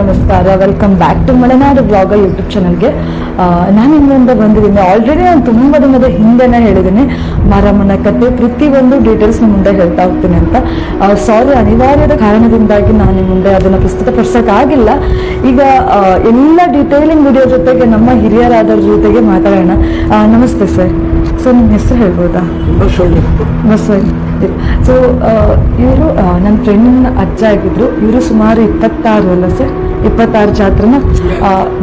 ನಮಸ್ಕಾರ. Welcome back to Malenadu blogger YouTube ಚಾನಲ್ಗೆ ನಾನು ಇನ್ನೊಂದ ಬಂದಿದ್ದೀನಿ. ಆಲ್ರೆಡಿ ನಾನು ತುಂಬ ದಿನದ ಹಿಂದೆನೇ ಹೇಳಿದ್ದೀನಿ. ಮಾರಮ್ಮನ ಕತೆ, ಪ್ರತಿಯೊಂದು ಡೀಟೇಲ್ಸ್ ನಿಮ್ಮ ಮುಂದೆ ಹೇಳ್ತಾ ಹೋಗ್ತೀನಿ ಅಂತ. ಸಾರಿ ಅನಿವಾರ್ಯದ ಕಾರಣದಿಂದಾಗಿ ನಾನು ನಿಮ್ಮ ಮುಂದೆ ಅದನ್ನು ಪ್ರಸ್ತುತಪಡಿಸೋಕ್ಕಾಗಿಲ್ಲ ಈಗ ಎಲ್ಲ ಡೀಟೇಲಿಂಗ್ ವಿಡಿಯೋ ಜೊತೆಗೆ ನಮ್ಮ ಹಿರಿಯರಾದವ್ರ ಜೊತೆಗೆ ಮಾತಾಡೋಣ. ನಮಸ್ತೆ ಸರ್ ಸೊ ನಿಮ್ಮ ಹೆಸರು ಹೇಳ್ಬೋದಾ? ಬಸವಣ್ಣ ಸೊ ಇವರು ನನ್ನ ಫ್ರೆಂಡಿನ ಅಜ್ಜ ಆಗಿದ್ರು. ಇವರು ಸುಮಾರು ಇಪ್ಪತ್ತಾರು ಅಲ್ಲ ಸರ್ ಇಪ್ಪತ್ತಾರು ಜಾತ್ರೆನ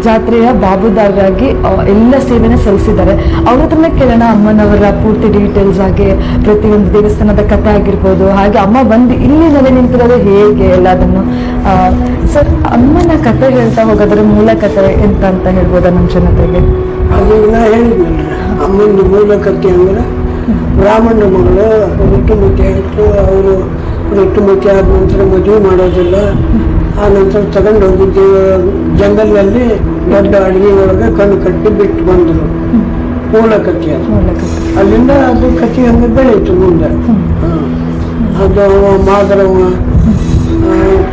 ಜಾತ್ರೆಯ ಬಾಬುದಾರರಾಗಿ ಎಲ್ಲ ಸೇವೆನ ಸಲ್ಲಿಸಿದ್ದಾರೆ. ಅವ್ರ ಹತ್ರನೇ ಕೇಳೋಣ ಅಮ್ಮನವರ ಪೂರ್ತಿ ಡೀಟೇಲ್ಸ್ ಆಗಿ ಪ್ರತಿಯೊಂದು ದೇವಸ್ಥಾನದ ಕಥೆ ಆಗಿರ್ಬೋದು ಹಾಗೆ ಅಮ್ಮ ಬಂದು ಇಲ್ಲಿ ನೆಲೆ ನಿಂತಿರೋದು ಹೇಗೆ ಎಲ್ಲ ಅದನ್ನು ಸರ್ ಅಮ್ಮನ ಕತೆ ಹೇಳ್ತಾ ಹೋಗೋದ್ರ ಮೂಲ ಕತೆ ಎಂತ ಅಂತ ಹೇಳ್ಬೋದಾ ನಮ್ಮ ಜನತೆಗೆ? ಅಮ್ಮನ ಕಥೆ ಅಂದ್ರೆ ಬ್ರಾಹ್ಮಣ ಮಗಳು ಋತುಮತಿ ಆಯಿತು. ಅವರು ಋತುಮತಿ ಆದ ನಂತರ ಮದುವೆ ಮಾಡೋದಿಲ್ಲ. ಆ ನಂತರ ತಗೊಂಡು ಹೋಗಿದ್ದು, ಜಂಗಲ್ನಲ್ಲಿ ದೊಡ್ಡ ಅಡುಗೆ ಒಳಗೆ ಕಣ್ಣು ಕಟ್ಟಿ ಬಿಟ್ಟು ಬಂದರು. ಮೂಲ ಕಥೆ ಅದು ಅಲ್ಲಿಂದ ಅದು ಕಥೆ ಹಂಗೆ ಬೆಳೀತು ಮುಂದೆ. ಅದು ಮಾದರವ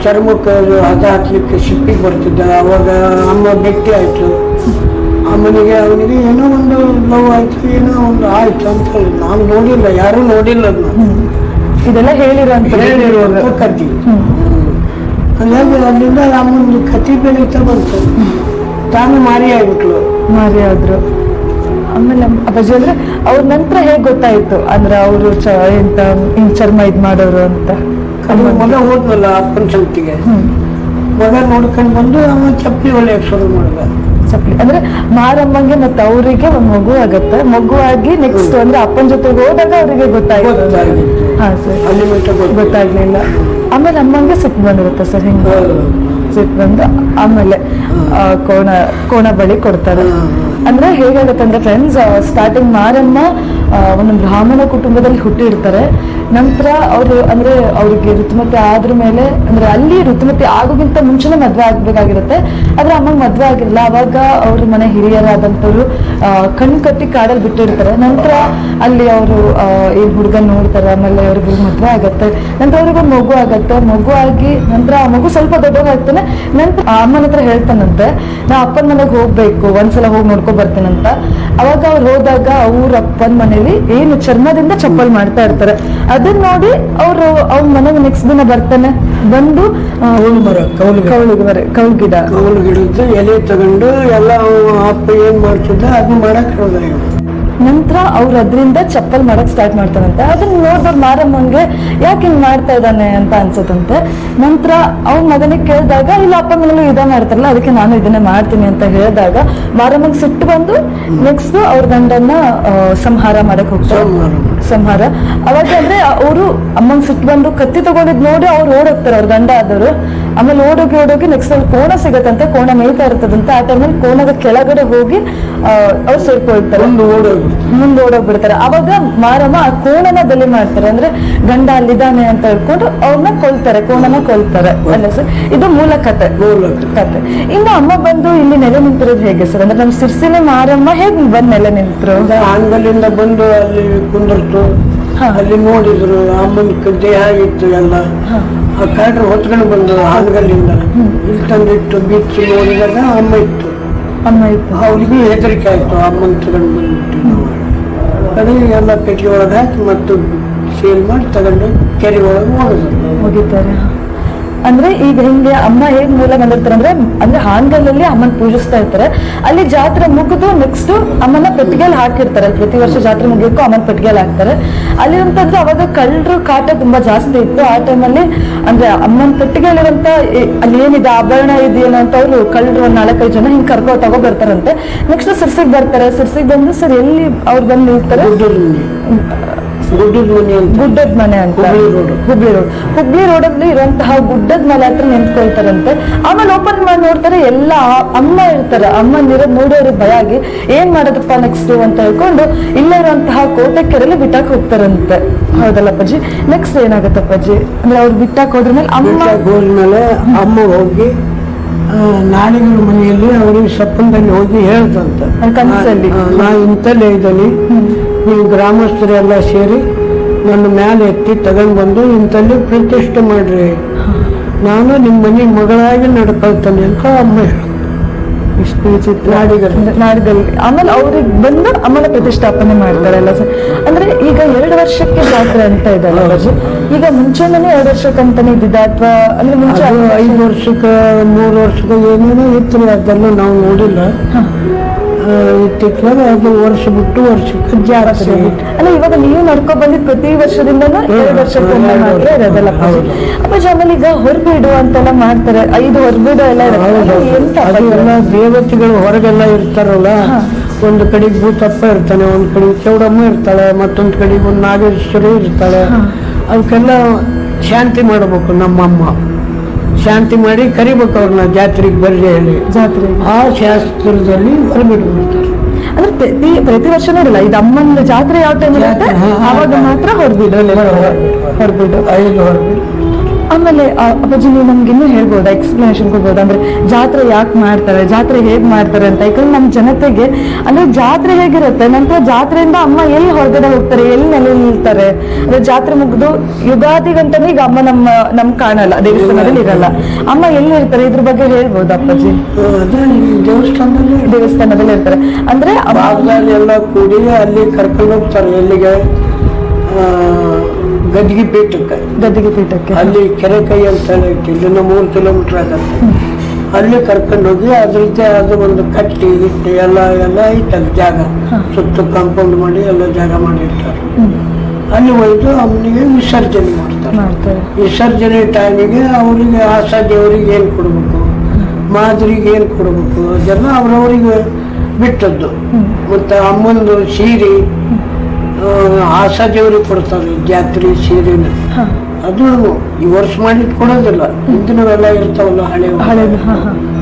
ಚರ್ಮಕ್ಕೆ ಅದು ಹಾಕ್ಲಿಕ್ಕೆ ಶಿಪ್ಪಿಗೆ ಬರ್ತಿದ್ದ. ಅವಾಗ ಅಮ್ಮ ಭೇಟಿ ಆಯ್ತು. ಅಮ್ಮನಿಗೆ ಅವನಿಗೆ ಏನೋ ಒಂದು ಲವ್ ಆಯ್ತು ಏನೋ ಒಂದು ಆಯ್ತು ಅಂತ ಹೇಳಿ. ನಾನು ನೋಡಿಲ್ಲ ಯಾರೂ ನೋಡಿಲ್ಲ ಅದನ್ನ. ಇದೆಲ್ಲ ಹೇಳಿರೋಂಥ ಹೇಳಿರುವಂತ ಕಥೆ ಹ್ಮ್. ಹಾಗಾಗಿ ಅಲ್ಲಿಂದ ಅಮ್ಮನ ಕಥೆ ಬೆಳೀತಾ ಬಂತು. ತಾನು ಮಾರಿ ಆಗ್ಬಿಟ್ಲು. ಮಾರಿ ಆದ್ರು. ಆಮೇಲೆ ಅಪ್ಪಾಜಿ ಅಂದ್ರೆ ಅವ್ರ ನಂತರ ಹೇಗೆ ಗೊತ್ತಾಯ್ತು? ಅಂದ್ರೆ ಅವರು ಎಂತ ಹಿಂಗ್ ಚರ್ಮ ಇದ್ ಮಾಡೋರು ಅಂತ. ಮಗ ಹೋದ್ವಲ್ಲ ಅಪ್ಪನ ಸಂತಿಗೆ. ಮಗ ನೋಡ್ಕೊಂಡು ಬಂದು ಅವ ಚಪ್ಪಲಿ ಹೊಲಿಯಕ್ಕೆ ಶುರು ಮಾಡಿದ. ಚಪ್ಲಿ ಅಂದ್ರೆ ಮಾರಮ್ಮಂಗೆ ಮತ್ತೆ ಅವರಿಗೆ ಒಂದ್ ಮಗು ಆಗತ್ತೆ. ಮಗು ಆಗಿ ನೆಕ್ಸ್ಟ್ ಅಂದ್ರೆ ಅಪ್ಪನ ಜೊತೆ ಹೋದಾಗ ಅವರಿಗೆ ಗೊತ್ತಾಯ್ತು. ಹಾ ಸರ್. ಅಲ್ಲಿ ಗೊತ್ತಾಗ್ಲಿಲ್ಲ. ಆಮೇಲೆ ಅಮ್ಮಂಗೆ ಸಿಟ್ಟು ಬಂದಿರುತ್ತೆ ಸರ್ ಹಿಂಗ. ಸಿಟ್ಟು ಬಂದು ಆಮೇಲೆ ಕೋಣ ಕೋಣ ಬಳಿ ಕೊಡ್ತಾರೆ. ಅಂದ್ರೆ ಹೇಗಾಗತ್ತೆ ಅಂದ್ರೆ ಫ್ರೆಂಡ್ಸ್ ಸ್ಟಾರ್ಟಿಂಗ್ ಮಾರಮ್ಮ ಒಂದು ಬ್ರಾಹ್ಮಣ ಕುಟುಂಬದಲ್ಲಿ ಹುಟ್ಟಿರ್ತಾರೆ. ನಂತರ ಅವರು ಅಂದ್ರೆ ಅವ್ರಿಗೆ ಋತುಮತಿ ಆದ್ರ ಮೇಲೆ ಅಂದ್ರೆ ಅಲ್ಲಿ ಋತುಮತಿ ಆಗೋಗಿಂತ ಮುಂಚೆನೆ ಮದ್ವೆ ಆಗ್ಬೇಕಾಗಿರುತ್ತೆ. ಆದ್ರೆ ಅಮ್ಮಂಗ್ ಮದ್ವೆ ಆಗಿರಲ್ಲ. ಅವಾಗ ಅವ್ರ ಮನೆ ಹಿರಿಯರಾದಂಥವ್ರು ಆ, ಕಣ್ ಕಟ್ಟಿ ಕಾಡಲ್ಲಿ ಬಿಟ್ಟಿರ್ತಾರೆ. ನಂತರ ಅಲ್ಲಿ ಅವರು ಈ ಹುಡುಗ ನೋಡ್ತಾರೆ. ಆಮೇಲೆ ಅವ್ರಿಗೆ ಮದ್ವೆ ಆಗತ್ತೆ. ನಂತರ ಅವ್ರಿಗೆ ಮಗು ಆಗತ್ತೆ. ಮಗು ಆಗಿ ನಂತರ ಆ ಮಗು ಸ್ವಲ್ಪ ದೊಡ್ಡವಾಗ್ತಾನೆ ನಂತರ ಅಮ್ಮನ ಹತ್ರ ಹೇಳ್ತಾನಂತೆ ನಾ ಅಪ್ಪನ ಮನೆಗೆ ಹೋಗ್ಬೇಕು. ಒಂದ್ಸಲ ಹೋಗಿ ನೋಡ್ಕೊ ಬರ್ತೀನಂತ. ಅವಾಗ ಅವ್ರು ಹೋದಾಗ ಅವ್ರ ಅಪ್ಪನ ಮನೇಲಿ ಏನು ಚರ್ಮದಿಂದ ಚಪ್ಪಲ್ ಮಾಡ್ತಾ ಇರ್ತಾರೆ. ಅದನ್ನ ನೋಡಿ ಅವರು ಅವ್ನ ಮನೆಗೆ ನೆಕ್ಸ್ಟ್ ದಿನ ಬರ್ತಾನೆ ಬಂದು ಕೌಲ್ ಮರ ಕೌಲ್ ಗಿಡ. ಕೌಲು ಮರ ಕೌಲ್ ಗಿಡ ಎಲೆ ತಗೊಂಡು ಎಲ್ಲ ಅಪ್ಪ ಏನ್ ಮಾಡ್ತಿದ್ದ ಅದನ್ನ ಮಾಡಕ್. ನಂತರ ಅವ್ರು ಅದರಿಂದ ಚಪ್ಪಲ್ ಮಾಡಕ್ ಸ್ಟಾರ್ಟ್ ಮಾಡ್ತಾನಂತೆ ಅದನ್ನ ನೋಡ್ದವ್ರು ಮಾರಮ್ಮಂಗೆ ಯಾಕೆ ಹಿಂಗ್ ಮಾಡ್ತಾ ಇದ್ದಾನೆ ಅಂತ ಅನ್ಸತ್ತಂತೆ ನಂತರ ಅವ್ನ ಮಗನಿಗೆ ಕೇಳಿದಾಗ ಇಲ್ಲ ಅಪ್ಪ ಮನೇಲಿ ಇದ ಮಾಡ್ತಾರಲ್ಲ ಅದಕ್ಕೆ ನಾನು ಇದನ್ನೇ ಮಾಡ್ತೀನಿ ಅಂತ ಹೇಳಿದಾಗ ಮಾರಮ್ಮಂಗ್ ಸಿಟ್ಟು ಬಂದು ನೆಕ್ಸ್ಟ್ ಅವ್ರ ಗಂಡನ್ನ ಆ, ಸಂಹಾರ ಮಾಡಕ್ ಹೋಗ್ತಾರೆ ಸಂಹಾರ. ಸಂಹಾರ. ಅವಾಗ ಅಂದ್ರೆ ಅವರು ಅಮ್ಮನ ಸಿಟ್ಟು ಬಂದು ಕತ್ತಿ ತಗೊಂಡಿದ್ ನೋಡಿ ಅವ್ರು ಓಡೋಗ್ತಾರೆ ಅವ್ರ ಗಂಡ ಆದವರು. ಆಮೇಲೆ ಓಡೋಗಿ ಓಡೋಗಿ ನೆಕ್ಸ್ಟ್ ಅಲ್ಲಿ ಕೋಣ ಸಿಗತ್ತಂತೆ ಕೋಣ ಮೇಯ್ತಾ ಇರ್ತದಂತೆ ಆ ಟೈಮಲ್ಲಿ ಕೋಣದ ಕೆಳಗಡೆ ಹೋಗಿ ಅವ್ರು ಸೇರ್ಕೊಳ್ತಾರೆ. ಮುಂದೆ ಓಡೋಗ್ಬಿಡ್ತಾರೆ ಅವಾಗ ಮಾರಮ್ಮ ಆ ಕೋಣನ ಬಲಿ ಮಾಡ್ತಾರೆ. ಅಂದ್ರೆ ಗಂಡ ಅಲ್ಲಿದ್ದಾನೆ ಅಂತ ಹೇಳ್ಕೊಂಡು ಅವ್ರನ್ನ ಕೊಲ್ತಾರೆ ಕೋಣನ ಕೊಲ್ತಾರೆ. ಅಲ್ಲ ಸರ್ ಇದು ಮೂಲ ಕತೆ. ಕತೆ. ಇನ್ನು ಅಮ್ಮ ಬಂದು ಇಲ್ಲಿ ನೆಲೆ ನಿಂತಿರೋದು ಹೇಗೆ ಸರ್? ಅಂದ್ರೆ ನಮ್ ಸಿರ್ಸಿನ ಮಾರಮ್ಮ ಹೇಗ್ ಬಂದ್ ನೆಲೆ ನಿಂತರು? ಆಂಗಲಿಂದ ಬಂದು ಅಲ್ಲಿ ಕುಂದಿರ್ತು ಹಾ. ಅಲ್ಲಿ ನೋಡಿದ್ರು ಅಮ್ಮನ ದೇಹ ಇತ್ತು ಎಲ್ಲ. ಆ ಕಾಡ್ರ ಹೊತ್ಕೊಂಡು ಬಂದು ಹಾನಗಲ್ಲಿಂದ ಇಲ್ಲಿ ತಂದಿಟ್ಟು ಬಿಚ್ಚಿ ನೋಡಿದಾಗ ಅಮ್ಮ ಇತ್ತು. ಅಮ್ಮ ಇತ್ತು. ಅವ್ರಿಗೂ ಹೆದರಿಕೆ ಆಯ್ತು ಅಮ್ಮನ ತಗೊಂಡು ಬಂದ್ಬಿಟ್ಟು. ಅದೇ ಎಲ್ಲ ಪೆಟ್ಟಿಗೆ ಒಳಗೆ ಹಾಕಿ ಮತ್ತು ಸೇಲ್ ಮಾಡಿ ತಗೊಂಡು ಕೆರೆ ಒಳಗೆ ಹೋಗಿದ್ರು ಮುಗಿತಾರೆ. ಅಂದ್ರೆ ಈಗ ಹಿಂಗೆ ಅಮ್ಮ ಹೇಗ್ ಮೂಲ ಬಂದಿರ್ತಾರೆ ಅಂದ್ರೆ ಅಂದ್ರೆ ಹಾನ್ಗಲ್ಲಲ್ಲಿ ಅಮ್ಮನ ಪೂಜಿಸ್ತಾ ಇರ್ತಾರೆ. ಅಲ್ಲಿ ಜಾತ್ರೆ ಮುಗಿದು ನೆಕ್ಸ್ಟ್ ಅಮ್ಮನ ಪೆಟ್ಟಿಗೆಯಲ್ಲಿ ಹಾಕಿರ್ತಾರೆ. ಅಲ್ಲಿ ಪ್ರತಿ ವರ್ಷ ಜಾತ್ರೆ ಮುಗಿಯಕ್ಕೂ ಅಮ್ಮನ ಪೆಟ್ಟಿಗೆಯಲ್ಲಿ ಹಾಕ್ತಾರೆ. ಅಲ್ಲಿ ಅಂತಂದ್ರೆ ಅವಾಗ ಕಳ್ಳರು ಕಾಟ ತುಂಬಾ ಜಾಸ್ತಿ ಇತ್ತು. ಆ ಟೈಮಲ್ಲಿ ಅಂದ್ರೆ ಅಮ್ಮನ ಪೆಟ್ಟಿಗೆಯಲ್ಲಿರುವಂತ ಏ- ಅಲ್ಲಿ ಏನಿದೆ ಆಭರಣ ಇದೆಯೇನೋ ಅಂತ ಅವರು ಕಳ್ಳರು ಒಂದ್ ನಾಲ್ಕೈದು ಜನ ಹಿಂಗ್ ಕರ್ಕೊ ತಗೋ ಬರ್ತಾರಂತೆ. ನೆಕ್ಸ್ಟ್ ಸಿರ್ಸಿಗೆ ಬರ್ತಾರೆ. ಸಿರ್ಸಿಗೆ ಬಂದು ಸರ್ ಎಲ್ಲಿ ಅವ್ರು ಬಂದು ನಿಲ್ತಾರೆ? ಗುಡ್ಡದ ಮನೆ ಗುಡ್ಡದ ಮನೆ ಅಂತ. ಹುಬ್ಳಿ ರೋಡ್. ಹುಬ್ಳಿ ರೋಡ್. ಅಲ್ಲಿ ರೋಡಲ್ಲಿ ಇರುವಂತಹ ಗುಡ್ಡದ ಮನೆ ಹತ್ರ ನಿಂತ್ಕೊಳ್ತಾರಂತೆ. ಆಮೇಲೆ ಓಪನ್ ಮಾಡಿ ನೋಡ್ತಾರೆ ಎಲ್ಲ ಅಮ್ಮ ಇರ್ತಾರೆ. ಅಮ್ಮನಿರೋ ನೋಡಿ ಅವ್ರಿಗೆ ಭಯ ಆಗಿ ಏನ್ ಮಾಡೋದಪ್ಪ ನೆಕ್ಸ್ಟ್ ಅಂತ ಹೇಳ್ಕೊಂಡು ಇಲ್ಲೇ ಇರುವಂತಹ ಕೋಟೆ ಕೆರೆಯಲ್ಲಿ ಬಿಟ್ಟಾಕ್ ಹೋಗ್ತಾರಂತೆ. ಹೌದಲ್ಲ ಅಪ್ಪಾಜಿ? ನೆಕ್ಸ್ಟ್ ಏನಾಗುತ್ತೆ ಅಪ್ಪಾಜಿ? ಅಂದ್ರೆ ಅವ್ರು ಬಿಟ್ಟಾಕ್ ಹೋದ್ಮೇಲೆ ಅಮ್ಮ ಬಿಟ್ಟಾಗ ಹೋದ್ಮೇಲೆ ಅಮ್ಮ ಹೋಗಿ ಆ, ನಾಡಿಗಳ ಮನೆಯಲ್ಲಿ ಅವರು ಸಪ್ಪಂದಲ್ಲಿ ಹೋಗಿ ಹೇಳ್ತಂತ. ನಾ ಇಂತಲ್ಲೇ ಇದ್ದೀನಿ. ನೀವು ಗ್ರಾಮಸ್ಥರೆಲ್ಲ ಸೇರಿ ನನ್ನ ಮ್ಯಾಲೆ ಎತ್ತಿ ತಗೊಂಡ್ಬಂದು ಇಂತಲ್ಲಿ ಪ್ರತಿಷ್ಠೆ ಮಾಡ್ರಿ. ನಾನು ನಿಮ್ಮ ಮನೆ ಮಗಳಾಗಿ ನಡ್ಕೊಳ್ತಾನೆ ಅಂತ ಅಮ್ಮ ಇಷ್ಟು ವಿಚಿತ್ರ. ನಾಡಿದಲ್ಲಿ ಆಮೇಲೆ ಅವ್ರಿಗೆ ಬಂದು ಆಮೇಲೆ ಪ್ರತಿಷ್ಠಾಪನೆ ಮಾಡ್ತಾರಲ್ಲ ಸರ್. ಅಂದ್ರೆ ಈಗ ಎರಡು ವರ್ಷಕ್ಕೆ ಜಾತ್ರೆ ಅಂತ ಇದಲ್ಲ ಅವರು ಈಗ ಮುಂಚೆನೇ ಎರಡು ವರ್ಷಕ್ಕಂತಾನೆ ಇದ್ದಿದ್ದ ಅಥವಾ ಅಂದ್ರೆ ಮುಂಚೆ ಐದು ವರ್ಷಕ್ಕೆ ಮೂರು ವರ್ಷಕ್ಕೆ ಏನೇನೋ ಇತ್ತು ಅದನ್ನು ನಾವು ನೋಡಿಲ್ಲ. ಇತ್ತಿತ್ತಲಾಗ ಅದು ವರ್ಷ ಬಿಟ್ಟು ವರ್ಷಕ್ಕೆ ಜಾತ್ರೆ ಅಲ್ಲ ಇವಾಗ ನೀವು ನಡ್ಕೊ ಬಂದಿದ್ ಪ್ರತಿ ವರ್ಷದಿಂದ ಎರಡು ವರ್ಷಕ್ಕೊಮ್ಮೆ ಮಾತ್ರ ಇರೋದಲ್ಲ ಅಪ್ಪಾಜಿ. ಅಪ್ಪಾಜಿ ಆಮೇಲೆ ಈಗ ಹೊರಬೀಡು ಅಂತೆಲ್ಲ ಮಾಡ್ತಾರೆ. ಐದು ಹೊರಬೀಡು ಎಂತ ಎಲ್ಲ ದೇವತೆಗಳು ಹೊರಗೆಲ್ಲ ಇರ್ತಾರಲ್ಲ ಒಂದು ಕಡೆಗೆ ಭೂತಪ್ಪ ಇರ್ತಾನೆ ಒಂದು ಕಡೆ ಚೌಡಮ್ಮ ಇರ್ತಾಳೆ ಮತ್ತೊಂದು ಕಡೆಗೆ ಒಂದು ನಾಗೇಶ್ವರಿ ಇರ್ತಾಳೆ. ಅವಕ್ಕೆಲ್ಲ ಶಾಂತಿ ಮಾಡಬೇಕು ನಮ್ಮಮ್ಮ. ಶಾಂತಿ ಮಾಡಿ ಕರಿಬೇಕು ಅವ್ರನ್ನ ಜಾತ್ರೆಗೆ ಬರ್ರಿ ಹೇಳಿ. ಜಾತ್ರೆ ಆ ಶಾಸ್ತ್ರದಲ್ಲಿ ಹೊರಬಿಟ್ಟು ಅಂದ್ರೆ ಪ್ರತಿ ಪ್ರತಿ ವರ್ಷನೂ ಇರಲ್ಲ ಇದು ಅಮ್ಮನ ಜಾತ್ರೆ ಯಾವ ಟೈಮ್ ಇರುತ್ತೆ? ಆವಾಗ ಮಾತ್ರ ಹೊರಬಿಡು ಹೊರಬಿಡು ಐದು ಹೊರಬಿಟ್ಟು. ಆಮೇಲೆ ಅಪ್ಪಾಜಿ ನೀವು ನಮ್ಗೆ ಇನ್ನೂ ಹೇಳ್ಬೋದು ಎಕ್ಸ್ಪ್ಲನೇಷನ್ ಕೊಡ್ಬೋದು? ಅಂದ್ರೆ ಜಾತ್ರೆ ಯಾಕೆ ಮಾಡ್ತಾರೆ ಜಾತ್ರೆ ಹೇಗೆ ಮಾಡ್ತಾರೆ ಅಂತ. ಯಾಕಂದ್ರೆ ನಮ್ಮ ಜನತೆಗೆ ಅಂದ್ರೆ ಜಾತ್ರೆ ಹೇಗಿರುತ್ತೆ? ನಂತರ ಜಾತ್ರೆಯಿಂದ ಅಮ್ಮ ಎಲ್ಲಿ ಹೊರಗಡೆ ಹೋಗ್ತಾರೆ ಎಲ್ಲಿ ನೆಲೆ ನಿಲ್ತಾರೆ? ಅಂದ್ರೆ ಜಾತ್ರೆ ಮುಗಿದು ಯುಗಾದಿಗಂತಾನೆ ಈಗ ಅಮ್ಮ ನಮ್ಮ ನಮ್ ಕಾಣಲ್ಲ ದೇವಸ್ಥಾನದಲ್ಲಿ ಇರಲ್ಲ. ಅಮ್ಮ ಎಲ್ಲಿ ಇರ್ತಾರೆ? ಇದ್ರ ಬಗ್ಗೆ ಹೇಳ್ಬೋದು ಅಪ್ಪಾಜಿ? ದೇವಸ್ಥಾನದಲ್ಲಿ ದೇವಸ್ಥಾನದಲ್ಲಿ ಇರ್ತಾರೆ. ಅಂದ್ರೆ ಎಲ್ಲ ಕೂಡಿ ಅಲ್ಲಿ ಕರ್ಕೊಂಡು ಹೋಗ್ತಾರೆ ಎಲ್ಲಿಗೆ ಆ, ಗದ್ಗಿ ಪೀಠಕ್ಕೆ. ಗದ್ದಿಗೆ ಪೀಠಕ್ಕೆ. ಅಲ್ಲಿ ಕೆರೆ ಕೈ ಅಂತ ಐತಿ ಇಲ್ಲಿಂದ ಮೂರು ಕಿಲೋಮೀಟರ್ ಆಗತ್ತೆ ಅಲ್ಲಿ ಕರ್ಕೊಂಡು ಹೋಗಿ ಅದ್ರದ್ದೇ ಅದು ಒಂದು ಕಟ್ಟಿ ಇಟ್ಟು ಎಲ್ಲ ಎಲ್ಲ ಐತೆ ಜಾಗ. ಸುತ್ತ ಕಾಂಪೌಂಡ್ ಮಾಡಿ ಎಲ್ಲ ಜಾಗ ಮಾಡಿರ್ತಾರೆ. ಅಲ್ಲಿ ಒಯ್ದು ಅಮ್ಮನಿಗೆ ವಿಸರ್ಜನೆ ಮಾಡ್ತಾರೆ. ವಿಸರ್ಜನೆ ಟೈಮಿಗೆ ಅವರಿಗೆ ಆಸ ದೇವರಿಗೆ ಏನು ಕೊಡಬೇಕು? ಮಾದರಿಗೆ ಏನು ಕೊಡಬೇಕು? ಅದೆಲ್ಲ ಅವ್ರವ್ರಿಗೆ ಬಿಟ್ಟದ್ದು. ಮತ್ತು ಅಮ್ಮಂದು ಸೀರೆ ಆಸಾ ದೇವ್ರಿಗೆ ಕೊಡ್ತಾರೆ ಜಾತ್ರೆ ಸೀರೆನ. ಹಾ. ಅದು ಈ ವರ್ಷ ಮಾಡಿದ್ ಕೊಡೋದಿಲ್ಲ. ಹಿಂದಿನವೆಲ್ಲ ಇರ್ತಾವಲ್ಲ ಹಳೆ ಹಳೆ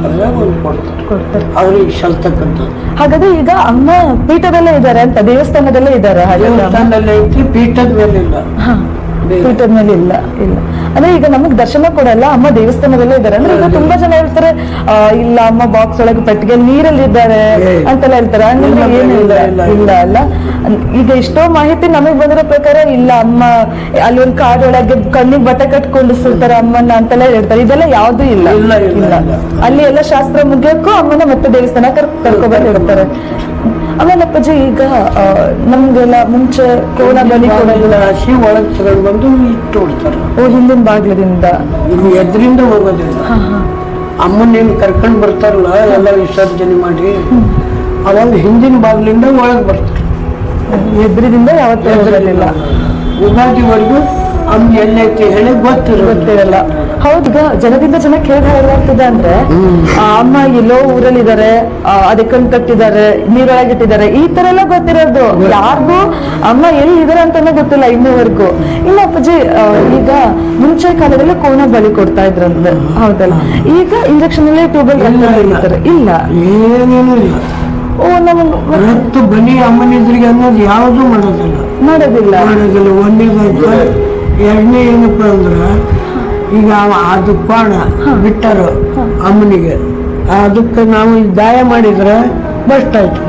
ಅದ್ರಾಗ ಒಂದು ಕೊಡ್ತಾರೆ. ಕೊಡ್ತಾರೆ. ಅವ್ರಿಗೆ ಸಲ್ತಕ್ಕಂಥದ್ದು ಹಾಗಾದ್ರೆ ಈಗ ಅಮ್ಮ ಪೀಠದಲ್ಲೇ ಇದ್ದಾರೆ ಅಂತ ದೇವಸ್ಥಾನದಲ್ಲೇ ಇದ್ದಾರೆ ದೇವಸ್ಥಾನದಲ್ಲೇ ಐತಿ ಪೀಠದ ಮೇಲೆ ಇಲ್ಲ ಪೀಠದ ಮೇಲೆ ಇಲ್ಲ ಇಲ್ಲ. ಅಂದ್ರೆ ಈಗ ನಮಗ್ ದರ್ಶನ ಕೊಡಲ್ಲ ಅಮ್ಮ ದೇವಸ್ಥಾನದಲ್ಲೇ ಇದ್ದಾರೆ ಅಂದ್ರೆ ಈಗ ತುಂಬಾ ಜನ ಹೇಳ್ತಾರೆ ಇಲ್ಲ ಅಮ್ಮ ಬಾಕ್ಸ್ ಒಳಗೆ ಪೆಟ್ಟಿಗೆ ನೀರಲ್ಲಿ ಇದ್ದಾರೆ. ಅಂತೆಲ್ಲ ಹೇಳ್ತಾರೆ. ಹಂಗಂದ್ರೆ ಏನು ಇಲ್ಲ ಇಲ್ಲ, ಅಲ್ಲ ಈಗ ಎಷ್ಟೋ ಮಾಹಿತಿ ನಮಗ್ ಬಂದಿರೋ ಪ್ರಕಾರ ಇಲ್ಲ ಅಮ್ಮ ಅಲ್ಲಿ ಒಂದು ಕಾಡೊಳಗೆ ಕಣ್ಣಿಗೆ ಬಟ್ಟೆ ಕಟ್ಕೊಂಡಿರ್ತಾರೆ ಅಮ್ಮನ ಅಂತೆಲ್ಲ ಹೇಳ್ತಾರೆ. ಇದೆಲ್ಲ ಯಾವ್ದು ಇಲ್ಲ. ಇಲ್ಲ. ಅಲ್ಲಿ ಎಲ್ಲ ಶಾಸ್ತ್ರ ಮುಗಿಯಕ್ಕೂ ಅಮ್ಮನ ಮತ್ತೆ ದೇವಸ್ಥಾನ ಕರ್ ಕರ್ಕೊಬರ್ತಿರ್ತಾರೆ ಆಮೇಲೆ ಅಪ್ಪಾಜಿ ಈಗ ನಮ್ಗೆಲ್ಲ ಮುಂಚೆ ಕೋಣ ಬಲಿ ಕೊಡೋದಿಲ್ಲ ಹಸಿ ಒಳಗೆ ತಗೊಂಡು ಬಂದು ಇಟ್ಟು ಓ ಹಿಂದಿನ ಬಾಗಿಲದಿಂದ ಇಲ್ಲಿ ಎದ್ರಿಂದ ಹೋಗೋದಿಲ್ಲ. ಅಮ್ಮನೇನು ಕರ್ಕೊಂಡು ಬರ್ತಾರಲ್ಲ ಎಲ್ಲ ವಿಸರ್ಜನೆ ಮಾಡಿ. ಅವಾಗ ಹಿಂದಿನ ಬಾಗಿಲಿಂದ ಒಳಗೆ ಬರ್ತಾರೆ. ಎದುರಿದಿಂದ ಯಾವತ್ತೂ ಹೋಗಲಿಲ್ಲ ಯುಗಾದಿವರೆಗೂ ಅಮ್ಮ ಎಲ್ಲೈತಿ ಹೇಳಿ ಗೊತ್ತಿರಲ್ಲ. ಹೌದೀಗ ಜನದಿಂದ ಜನ ಕೇಳ ಹೇಗಾಗ್ತದೆ ಅಂದ್ರೆ ಆ, ಅಮ್ಮ ಎಲ್ಲೋ ಊರಲ್ಲಿ ಇದಾರೆ ಅದಕ್ಕೆ ಕಣ್ ಕಟ್ಟಿದ್ದಾರೆ ನೀರೊಳಗಿಟ್ಟಿದ್ದಾರೆ ಈ ತರ ಎಲ್ಲ ಗೊತ್ತಿರೋದು. ಯಾರಿಗೂ ಅಮ್ಮ ಎಲ್ಲಿ ಇದಾರೆ ಅಂತಾನೆ ಗೊತ್ತಿಲ್ಲ ಇನ್ನೂವರೆಗೂ. ಇಲ್ಲ ಅಪ್ಪಾಜಿ ಈಗ ಮುಂಚೆ ಕಾಲದಲ್ಲಿ ಕೋಣ ಬಲಿ ಕೊಡ್ತಾ ಇದ್ರಂತೆ. ಹೌದಲ್ಲ? ಈಗ ಇಂಜೆಕ್ಷನ್ ಅಲ್ಲಿ ಟ್ಯೂಬಲ್ ಇಲ್ಲ, ಇಲ್ಲ. ಇಲ್ಲ. ಏನೇನು ಇಲ್ಲ. ಓ ನಮಗೆ ಹೊರತು ಬನ್ನಿ ಅಮ್ಮನ ಎದುರಿಗೆ ಅನ್ನೋದು ಯಾವುದು ಮಾಡೋದಿಲ್ಲ. ಮಾಡೋದಿಲ್ಲ. ಮಾಡೋದಿಲ್ಲ. ಒಂದೇ ಎರಡನೇ ಏನಪ್ಪ ಅಂದ್ರೆ ಈಗ ಅವ ಅದು ಬಾಣ ಬಿಟ್ಟರು ಅಮ್ಮನಿಗೆ. ಅದಕ್ಕೆ ನಾವು ದಾಯ ಮಾಡಿದ್ರೆ ಬಸ್ಟ್ ಆಯ್ತು.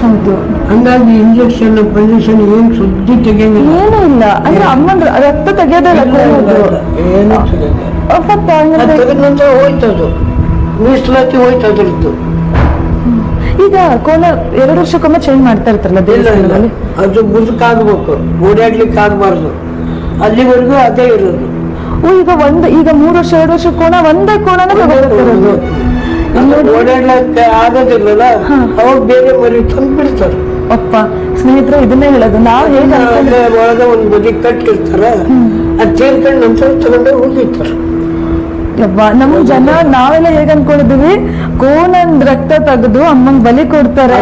ಹೌದು. ಹಂಗಾಗಿ ಇಂಜೆಕ್ಷನ್ ಪೊಲ್ಯೂಷನ್ ಏನು ಸುದ್ದಿ ತೆಗಿಯಂಗಿಲ್ಲ. ಏನೂ ಇಲ್ಲ. ಅಂದ್ರೆ ಅಮ್ಮನ ರಕ್ತ ತೆಗೆಯೋದಲ್ಲ. ಏನು ತೆಗೆದ ನಂತರ ಹೋಯ್ತದು. ಮೀಸಲಾತಿ ಹೋಯ್ತದಿರ್ತು ಈಗ ಕೋಲ ಎರಡು ವರ್ಷಕ್ಕೊಮ್ಮೆ ಚೇಂಜ್ ಮಾಡ್ತಾ ಇರ್ತಾರಲ್ಲ ದೇವಸ್ಥಾನದಲ್ಲಿ? ಅದು ಮುದುಕಾಗ್ಬೇಕು. ಓಡಾಡ್ಲಿಕ್ಕೆ ಆಗಬಾರ್ದು. ಅಲ್ಲಿವರೆಗೂ ಅದೇ ಇರೋದು. ಈಗ ಒಂದ್ ಈಗ ಮೂರು ವರ್ಷ ಎರಡು ವರ್ಷ ಕೋಣ ಒಂದೇ ಕೋಣನ ತಗೊಳ್ತಿರೋದು ಅದು ಓಡಾಡ್ಲಿಕ್ಕೆ ಆಗೋದಿಲ್ಲಲ್ಲ? ಅವಾಗ ಬೇರೆ ಮರಿ ತಂದು ಬಿಡ್ತಾರೆ ಅಪ್ಪ ಸ್ನೇಹಿತರೆ ಇದನ್ನೇ ಹೇಳೋದು. ನಾವ್ ಹೇಗೆ ಒಳಗೆ ಒಂದು ಬದಿ ಕಟ್ಟಿರ್ತಾರ. ಅದ್ ತೇರ್ಕೊಂಡು ನಂತರ ತಗೊಂಡೇ ಹೋಗಿರ್ತಾರೆ ಯವ್ವ ನಮ್ ಜನ ನಾವೆಲ್ಲ ಹೇಗೆ ಅನ್ಕೊಂಡಿದೀವಿ ಕೋನನ್ ರಕ್ತ ತೆಗೆದು ಅಮ್ಮಂಗ್ ಬಲಿ ಕೊಡ್ತಾರೆ.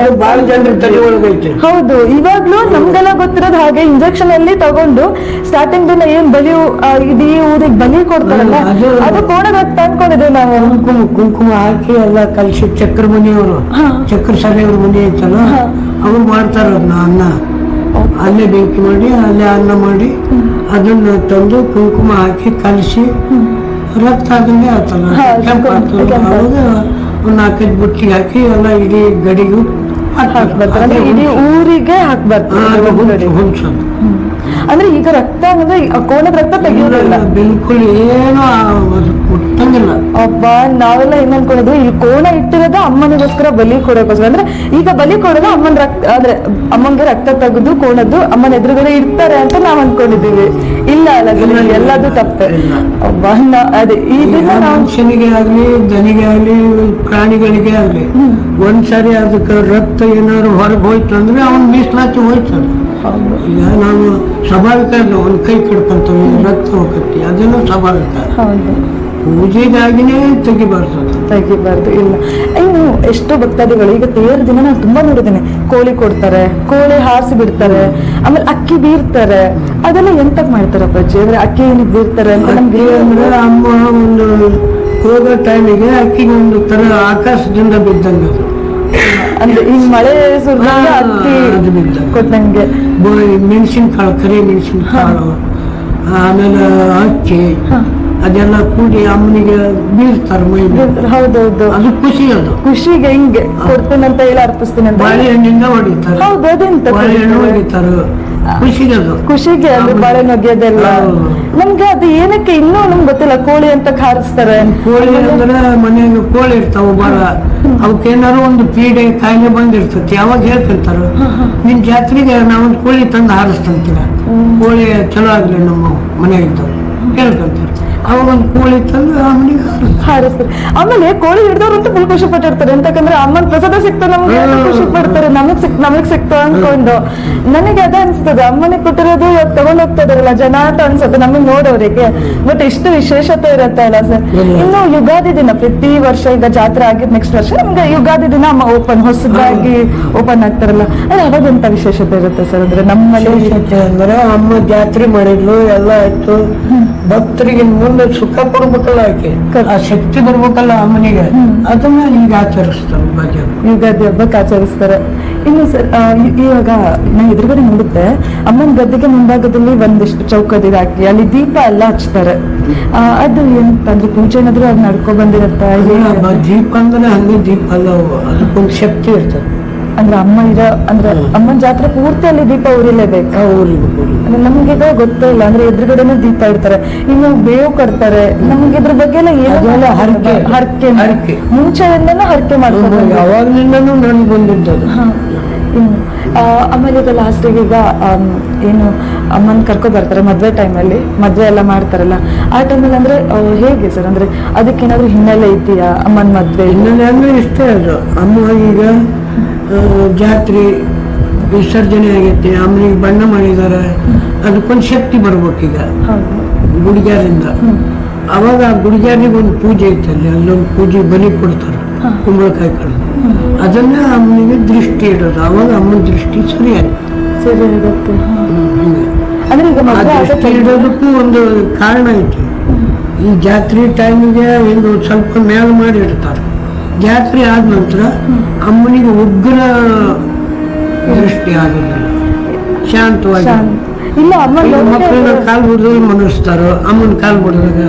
ಜನರ ತಲೆ ಒಳಗೈತೆ ಹೌದು ಇವಾಗ್ಲೂ ನಮ್ಗೆಲ್ಲ ಗೊತ್ತಿರೋದು ಹಾಗೆ ಇಂಜೆಕ್ಷನ್ ಅಲ್ಲಿ ತಗೊಂಡು ಸ್ಟಾರ್ಟಿಂಗ್ ದಿನ ಏನ್ ಬಲಿ ಇಡೀ ಊರಿಗೆ ಬಲಿ ಕೊಡ್ತಾರಲ್ಲ ಅದು- ಕೋಣ ರಕ್ತ ಅನ್ಕೊಂಡಿದ್ವಿ ನಾವು. ಕುಂಕುಮ ಕುಂಕುಮ ಹಾಕಿ ಎಲ್ಲ ಕಲಿಸಿ ಚಕ್ರ ಮನೆಯವರು. ಚಕ್ರ ಸಾರಿಯವ್ರ ಮನೆ ಐತಲ್ಲ. ಅವ್ರು ಮಾಡ್ತಾರ ಅನ್ನ. ಅಲ್ಲೇ ಬೆಂಕಿ ಮಾಡಿ ಅಲ್ಲೇ ಅನ್ನ ಮಾಡಿ ಅದನ್ನ ತಂದು ಕುಂಕುಮ ಹಾಕಿ ಕಲಿಸಿ ರಕ್ತ ಆದಂಗೆ ಆತಲ್ಲ ಹಾ, ಕೆಂಪು ಕೆಂಪು- ಆತಲ್ಲ ಕೆಂಪು. ಅವಾಗ ಒಂದು ನಾಲ್ಕೈದು ಬುಟ್ಟಿಗೆ ಹಾಕಿ ಎಲ್ಲ ಇಡೀ ಗಡಿಗೂ ಹಾಕ್ಬಾರ್ದು. ಇಡೀ ಊರಿಗೆ ಹಾಕ್ಬಾರ್ದು. ಹುಂಚೋದು ಅಂದ್ರೆ ಈಗ ರಕ್ತ ಅಂದ್ರೆ ಕೋಣದ ರಕ್ತ ತೆಗಿಯೋದಿಲ್ಲ ಬಿಲ್ಕುಲ್ ಏನು ಕೊಟ್ಟಂಗಿಲ್ಲ. ಅಪ್ಪ ನಾವೆಲ್ಲ ಏನ್ ಅನ್ಕೊಳೋದು ಈ ಕೋಣ ಇಟ್ಟಿರೋದು ಅಮ್ಮನಿಗೋಸ್ಕರ ಬಲಿ ಕೊಡೋಕೋಸ್ಕರ ಅಂದ್ರೆ ಈಗ ಬಲಿ ಕೊಡೋದು ಅಮ್ಮನ ರಕ್ತ ಅಂದ್ರೆ ಅಮ್ಮಂಗೆ ರಕ್ತ ತೆಗೆದು ಕೋಣದ್ದು ಅಮ್ಮನ ಎದುರುಗಡೆ ಇರ್ತಾರೆ ಅಂತ ನಾವ್ ಅನ್ಕೊಂಡಿದೀವಿ ಇಲ್ಲ ಅಲ್ಲ ಎಲ್ಲದೂ ತಪ್ಪೆ. ಅಪ್ಪ ಅಬ್ಬ ಅದೇ ಈ ದಿನ ಮನುಷ್ಯನಿಗೆ ಆಗ್ಲಿ ದನಿಗೆ ಆಗ್ಲಿ ಪ್ರಾಣಿಗಳಿಗೆ ಆಗ್ಲಿ ಒಂದ್ಸರಿ ಅದಕ್ಕೆ ರಕ್ತ ಏನಾದ್ರು ಹೊರಗೆ ಹೋಯ್ತು ಅಂದ್ರೆ ಅವನ್ ಮೀಸಲಾಚಿ ಹೋಯ್ತು. ಈಗ ನಾವು ಸ್ವಾಭಾವಿಕ ಒಂದ್ ಕೈ ಕಡ್ಕೊಂತೀವಿ ರಕ್ತ ಹೋಗತ್ತಿ ಅದನ್ನು ಸ್ವಾಭಾವಿಕ. ಹೌದು. ಪೂಜೆಗಾಗಿನೇ ತೆಗಿಬಾರ್ದು. ತೆಗಿಬಾರ್ದು ಇಲ್ಲ. ಇನ್ನು ಎಷ್ಟೋ ಭಕ್ತಾದಿಗಳು ಈಗ ತೇರ್ ದಿನ ನಾನು ತುಂಬಾ ನೋಡಿದ್ದೇನೆ. ಕೋಳಿ ಕೊಡ್ತಾರೆ ಕೋಳಿ ಹಾರಿಸಿ ಬಿಡ್ತಾರೆ ಆಮೇಲೆ ಅಕ್ಕಿ ಬೀರ್ತಾರೆ. ಅದೆಲ್ಲ ಎಂತಕ್ ಮಾಡ್ತಾರೆ ಅಪ್ಪಾಜಿ ಅಂದ್ರೆ ಅಕ್ಕಿ ಏನು ಬೀರ್ತಾರೆ ಅಂತ ನಮ್ಗೆ ಅಂದ್ರೆ ಅಮ್ಮ ಒಂದು ಹೋಗೋ ಟೈಮಿಗೆ ಅಕ್ಕಿಗೆ ಒಂದು ತರ ಆಕಾಶದಿಂದ ಬಿದ್ದಂಗೆ ಅದು ಅಂದ್ರೆ ಈ ಮಳೆ ಸುರಿದಾಗ ಹಾ, ಅಕ್ಕಿ ಅದು ಬಿದ್ದಂಗೆ. ಕೊಟ್ಟಂಗೆ ಮೆಣಸಿನ ಕಾಳು ಕರಿ ಮೆಣಸಿನ ಕಾಳು ಆಮೇಲೆ ಅಕ್ಕಿ. ಅದೆಲ್ಲ ಕೂಡಿ ಅಮ್ಮನಿಗೆ ಬೀಳ್ತಾರೆ ಮೈ. ಹೌದೌದು ಅದು ಖುಷಿ ಅದು. ಖುಷಿಗೆ ಹಿಂಗೆ ಕೊಡ್ತೇನಂತ ಹೇಳಿ ಅರ್ಪಿಸ್ತೀನಿ ಅಂತ ಬಾಳೆಹಣ್ಣಿಂದ ಹೊಡಿತಾರೆ. ಹೌದು ಅದೆಂತ ಬಾಳೆಹಣ್ಣು ಹೊಡಿತಾರೆ. ಖುಷಿಗೆ ಅದು. ಖುಷಿಗೆ ಅದು ಬಾಳೆ ನೊಗೆಯೋದೆಲ್ಲ. ನಮ್ಗೆ ಅದು ಏನಕ್ಕೆ ಇನ್ನೂ ನಮ್ಗೆ ಗೊತ್ತಿಲ್ಲ ಕೋಳಿ ಅಂತ ಖಾರಿಸ್ತಾರೆ. ಕೋಳಿ ಅಂದ್ರೆ ಮನೆಯಾಗ ಕೋಳಿ ಇರ್ತಾವ ಬಾಳ. ಅವಕ್ಕೇನಾರು ಒಂದು ಪೀಡೆ ಕಾಯಿಲೆ ಬಂದಿರ್ತೈತಿ ಯಾವಾಗ ಹೇಳ್ತಿರ್ತಾರ. ನಿನ್ ಜಾತ್ರೆಗೆ ನಾವೊಂದು ಕೋಳಿ ತಂದು ಹಾರಿಸ್ತಂತೀರ ಕೋಳಿ ಚಲೋ ಆಗ್ಲಿ ನಮ್ಮ ಮನೆಯಿಂದ ಕೇಳ್ಕೊಂತಾರೆ ಅವಾಗ ಒಂದು ಕೋಳಿ ತಂದು ಅಮ್ಮನಿಗೆ ಹಾರಿಸ್ತಾರೆ ಆಮೇಲೆ ಕೋಳಿ ಹಿಡಿದವ್ರಂತೂ ಫುಲ್ ಖುಷಿ ಪಟ್ಟಿರ್ತಾರೆ. ಎಂತಕಂದ್ರೆ ಅಮ್ಮನ ಪ್ರಸಾದ ಸಿಕ್ತು ನಮ್ಗೆ ಖುಷಿ ಪಡ್ತಾರೆ? ನಮಗ್ ಸಿಕ್ ನಮಗ್ ಸಿಕ್ತು ಅನ್ಕೊಂಡು. ನನಗೆ ಅದೇ ಅನ್ಸ್ತದೆ. ಅಮ್ಮನಿಗೆ ಕೊಟ್ಟಿರೋದು ಇವಾಗ ತಗೊಂಡ್ ಹೋಗ್ತದಲ್ಲ ಜನ ಅಂತ ಅನ್ಸುತ್ತೆ ನಮಗ್ ನೋಡೋರಿಗೆ. ಬಟ್ ಇಷ್ಟು ವಿಶೇಷತೆ ಇರುತ್ತೆ ಅಲ್ಲ ಸರ್. ಇನ್ನು ಯುಗಾದಿ ದಿನ ಪ್ರತಿ ವರ್ಷ ಈಗ ಜಾತ್ರೆ ಆಗಿದ್ ನೆಕ್ಸ್ಟ್ ವರ್ಷ ನಮ್ಗೆ ಯುಗಾದಿ ದಿನ ಅಮ್ಮ ಓಪನ್ ಹೊಸದಾಗಿ ಓಪನ್ ಆಗ್ತಾರಲ್ಲ. ಅದೇ ಅವಾಗಂತ ವಿಶೇಷತೆ ಇರುತ್ತೆ ಸರ್? ಅಂದ್ರೆ ನಮ್ಮಲ್ಲಿ ಅಂದ್ರೆ ಅಮ್ಮ ಜಾತ್ರೆ ಮಾಡಿದ್ಲು ಎಲ್ಲ ಆಯ್ತು. ಭಕ್ತರಿಗೆ ಮುಂದೆ ಸುಖ ಕೊಡ್ಬೇಕಲ್ಲ ಆಕೆ. ಆ ಶಕ್ತಿ ಬರ್ಬೇಕಲ್ಲ ಅಮ್ಮನಿಗೆ ಅದನ್ನ ಈಗ ಆಚರಿಸ್ತಾರೆ ಯುಗಾದಿ ಹಬ್ಬಕ್ಕೆ ಆಚರಿಸ್ತಾರೆ. ಇನ್ನು ಸರ್ ಇವಾಗ ನಾ ಎದುರುಗಡೆ ನೋಡುತ್ತೆ ಅಮ್ಮನ ಗದ್ದೆಗೆ ಮುಂಭಾಗದಲ್ಲಿ ಒಂದಿಷ್ಟು ಚೌಕದಿ ಹಾಕಿ ಅಲ್ಲಿ ದೀಪ ಎಲ್ಲ ಹಚ್ತಾರೆ. ಅದು ಏನಂತಂದ್ರೆ ಅಂದ್ರೆ ಪೂಜೆ ಏನಾದ್ರೂ ಅದು ನಡ್ಕೊ ಬಂದಿರತ್ತ? ದೀಪ ಅಂದ್ರೆ ಹಂಗೆ ದೀಪ ಅಲ್ಲ ಅದಕ್ಕೊಂದು ಶಕ್ತಿ ಇರ್ತದೆ. ಅಂದ್ರೆ ಅಮ್ಮ ಇರೋ ಅಂದ್ರೆ ಅಮ್ಮನ ಜಾತ್ರೆ ಪೂರ್ತಿ ಅಲ್ಲಿ ದೀಪ ಉರಿಲೇಬೇಕು ಅಂದ್ರೆ ನಮ್ಗೆ ಗೊತ್ತೇ ಇಲ್ಲ ಅಂದ್ರೆ ಎದುರುಗಡೆನೆ ದೀಪ ಇಡ್ತಾರೆ. ಇನ್ನು ಬೇವು ಕಟ್ತಾರೆ. ನಮ್ಗೆ ಇದ್ರ ಬಗ್ಗೆ ಎಲ್ಲ ಏನು ಅದೆಲ್ಲ ಹರಕೆ. ಹರಕೆ ಹರಕೆ. ಮುಂಚೆಯಿಂದನೂ ಹರಕೆ ಮಾಡ್ತಾರೆ ಯಾವಾಗ್ಲಿಂದನೂ ನನ್ಗೆ ಬಂದಿದ್ದದು. ಆಮೇಲೆ ಈಗ ಲಾಸ್ಟಿಗೆ ಈಗ ಏನು ಅಮ್ಮನ್ ಕರ್ಕೊ ಬರ್ತಾರೆ ಮದ್ವೆ ಟೈಮಲ್ಲಿ ಮದ್ವೆ ಎಲ್ಲ ಮಾಡ್ತಾರಲ್ಲ. ಆ ಟೈಮಲ್ಲಿ ಅಂದ್ರೆ ಹೇಗೆ ಸರ್? ಅಂದ್ರೆ ಅದಕ್ಕೇನಾದ್ರೂ ಹಿನ್ನೆಲೆ ಇದೆಯಾ ಅಮ್ಮನ್ ಮದ್ವೆ ಹಿನ್ನೆಲೆ ಅಂದ್ರೆ ಇಷ್ಟೇ ಅದು. ಅಮ್ಮ ಈಗ ಜಾತ್ರೆ ವಿಸರ್ಜನೆ ಆಗೈತೆ ಆಮೇಲೆ ಬಣ್ಣ ಮಾಡಿದ್ದಾರೆ. ಅದಕ್ಕೊಂದು ಶಕ್ತಿ ಬರ್ಬೇಕೀಗ ಗುಡಿಗಾರಿಂದ ಅವಾಗ ಆ ಗುಡಿಗ್ಯಾರಿಗೆ ಒಂದು ಪೂಜೆ ಐತೆ ಅಲ್ಲಿ ಅಲ್ಲೊಂದು ಪೂಜೆ ಬಲಿ ಕೊಡ್ತಾರೆ ಕುಂಬಳಕಾಯಿ ಕಣ್ಣು ಅದನ್ನ ಅಮ್ಮನಿಗೆ ದೃಷ್ಟಿ ಇಡೋದು. ಅವಾಗ ಅಮ್ಮನ ದೃಷ್ಟಿ ಸರಿಯಾಗಿ ಸರಿ ಆಗುತ್ತೆ ಹಾ. ಅಂದ್ರೆ ಈಗ ಆ ಮದ್ವೆ ದೃಷ್ಟಿ ಆಗಕ್ಕೆ ಇಡೋದಕ್ಕೂ ಒಂದು ಕಾರಣ ಐತಿ. ಈ ಜಾತ್ರೆ ಟೈಮಿಗೆ ಒಂದು ಸ್ವಲ್ಪ ಮೇಲೆ ಮಾಡಿ ಇಡ್ತಾರೆ. ಜಾತ್ರೆ ಆದ ನಂತರ ಅಮ್ಮನಿಗೆ ಉಗ್ರ ದೃಷ್ಟಿ ಆಗೋದಿಲ್ಲ ಶಾಂತವಾಗಿ. ಶಾಂತ. ಇಲ್ಲ ಅಮ್ಮ ಮಕ್ಕಳನ್ನ ಕಾಲು ಬಿಡೋದು ಮನಸ್ತಾರೋ ಅಮ್ಮನ ಕಾಲು ಬಿಡೋದಾಗ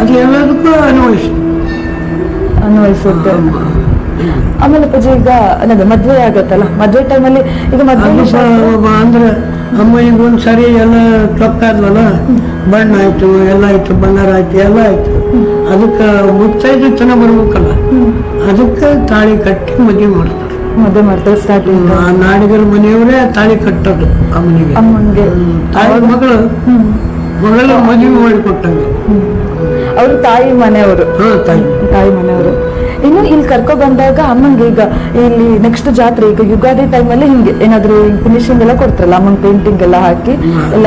ಅದು ಎಲ್ಲದಕ್ಕೂ ಅನ್ವಯಿಸ ಅನ್ವಯಿಸುತ್ತೆ. ಆಮೇಲೆ ಪೂಜೆ ಈಗ ಅನ್ನೋದು ಮದ್ವೆ ಆಗತ್ತಲ್ಲ ಮದ್ವೆ ಟೈಮಲ್ಲಿ ಈಗ ಮದ್ವೆ ಅಂದ್ರೆ ಅಮ್ಮ ಈಗ ಒಂದ್ ಸರಿ ಎಲ್ಲ ತೊಕ್ಕಾದ್ವಲ್ಲ ಬಣ್ಣ ಆಯ್ತು ಎಲ್ಲ ಆಯ್ತು ಬಂಗಾರ ಆಯ್ತು ಎಲ್ಲ ಆಯ್ತು. ಅದಕ್ಕೆ ಮುತ್ತೈದು ತನ ಬರ್ಬೇಕಲ್ಲ? ಅದಕ್ಕೆ ತಾಳಿ ಕಟ್ಟಿ ಮದುವೆ ಮಾಡ್ತಾರೆ. ಮದುವೆ ಮಾಡ್ತಾರೆ ಸ್ಟಾರ್ಟಿಂಗ್ ಆ ನಾಡಿಗರ ಮನೆಯವರೇ ತಾಳಿ ಕಟ್ಟೋದು ಅಮ್ಮನಿಗೆ. ಅಮ್ಮನ್ಗೆ. ತಾಯಿ ಮಗಳು. ಮಗಳ ಮದುವೆ ಮಾಡಿಕೊಟ್ಟಂಗೆ. ಅವರು ತಾಯಿ ಮನೆಯವರು. ತಾಯಿ. ತಾಯಿ ಮನೆಯವರು. ಇನ್ನು ಇಲ್ಲಿ ಕರ್ಕೊ ಬಂದಾಗ ಅಮ್ಮಂಗೆ ಈಗ ಇಲ್ಲಿ ನೆಕ್ಸ್ಟ್ ಜಾತ್ರೆ ಈಗ ಯುಗಾದಿ ಟೈಮ್ ಅಲ್ಲಿ ಹಿಂಗೆ ಏನಾದ್ರು ಫಿನಿಶಿಂಗ್ ಎಲ್ಲ ಕೊಡ್ತಾರಲ್ಲ ಅಮ್ಮನ್ ಪೇಂಟಿಂಗ್ ಎಲ್ಲ ಹಾಕಿ ಎಲ್ಲ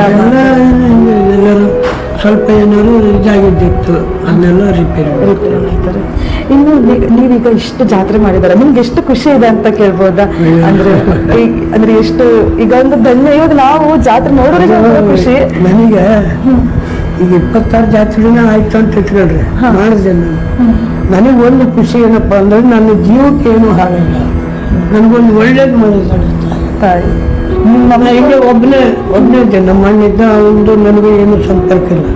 ಸ್ವಲ್ಪ ಏನಾದ್ರು ಇದಾಗಿದ್ದಿತ್ತು ಅದನ್ನೆಲ್ಲ ರಿಪೇರಿ repair ಮಾಡ್ತಾರೆ. ಇನ್ನು ನೀವೀಗ ಇಷ್ಟು ಜಾತ್ರೆ ಮಾಡಿದಾರೆ. ನಿಮ್ಗೆ ಎಷ್ಟು ಖುಷಿ ಇದೆ ಅಂತ ಕೇಳ್ಬೋದಾ? ಅಂದ್ರೆ ಅಂದ್ರೆ ಎಷ್ಟು ಈಗ ಒಂದು ಧನ್ಯ ಇವಾಗ ನಾವು ಜಾತ್ರೆ ನೋಡೋರಿಗೆ ಒಂಥರ ಖುಷಿ. ನನಗೆ ಈಗ ಇಪ್ಪತ್ತಾರು ಜಾತ್ರೆನ ಆಯ್ತು ಅಂತ ಇಟ್ಕೊಳ್ರಿ ಮಾಡಿದೆ ನಾನು. ನನಗೆ ಒಂದು ಖುಷಿ ಏನಪ್ಪಾ ಅಂದ್ರೆ ನನ್ನ ಜೀವಕ್ಕೆ ಏನು ಹಾಗಿಲ್ಲ. ನನಗೊಂದು ಒಳ್ಳೇದು ಮಾಡಿದ್ದಾಳೆ ತಾಯಿ. ನಿಮ್ಮ ನಾನು ಹಿಂಗೆ ಒಬ್ಬನೇ ಒಬ್ಬನೇ ಇದ್ದೆ. ನಮ್ಮ ಅಣ್ಣಿದ್ದ ಒಂದು ನನಗೆ ಏನು ಸಂಪರ್ಕ ಇಲ್ಲ.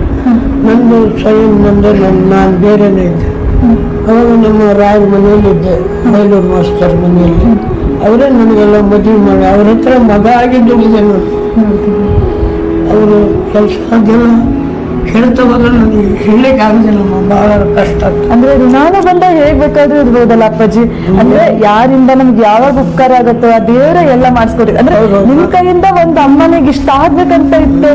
ನಂದು ಸ್ವಯಂ ನಂದು ನನ್ನ ನಾನು ಬೇರೆನೇ ಇದ್ದೆ. ಅವಾಗ ನಮ್ಮ ರಾಯರ ಮನೆಯಲ್ಲಿ ಇದ್ದೆ. ಮೈಲೂರು ಮಾಸ್ತರ್ ಮನೆಯಲ್ಲಿ. ಅವರೇ ನನಗೆಲ್ಲ ಮದುವೆ ಮಾಡಿ, ಅವ್ರ ಹತ್ರ ಮಗ ಆಗಿ ದುಡಿದೆ ನೋಡಿ ಅವರು ಕೆಲಸ ಅದೆಲ್ಲ ಹೇಳ್ತವಾಗ ನನಗೆ ಹೇಳಲಿಕ್ಕೆ ಆಗುದಿಲ್ಲಮ್ಮ ಬಹಳ ಕಷ್ಟ. ಅಂದ್ರೆ ಋಣಾನು ಬಂದ ಹೇಗ್ ಬೇಕಾದ್ರೂ ಇರ್ಬೋದಲ್ಲ ಅಪ್ಪಾಜಿ? ಅಂದ್ರೆ ಯಾರಿಂದ ನಮ್ಗೆ ಯಾವಾಗ ಉಪಕಾರ ಆಗತ್ತೋ ಆ ದೇವರ ಎಲ್ಲ ಮಾಡಿಸ್ಕೊಡಿ ಅಂದ್ರೆ ನಿಮ್ ಕೈಯಿಂದ ಒಂದ್ ಅಮ್ಮನಿಗೆ ಇಷ್ಟ ಆಗ್ಬೇಕಂತ ಇತ್ತು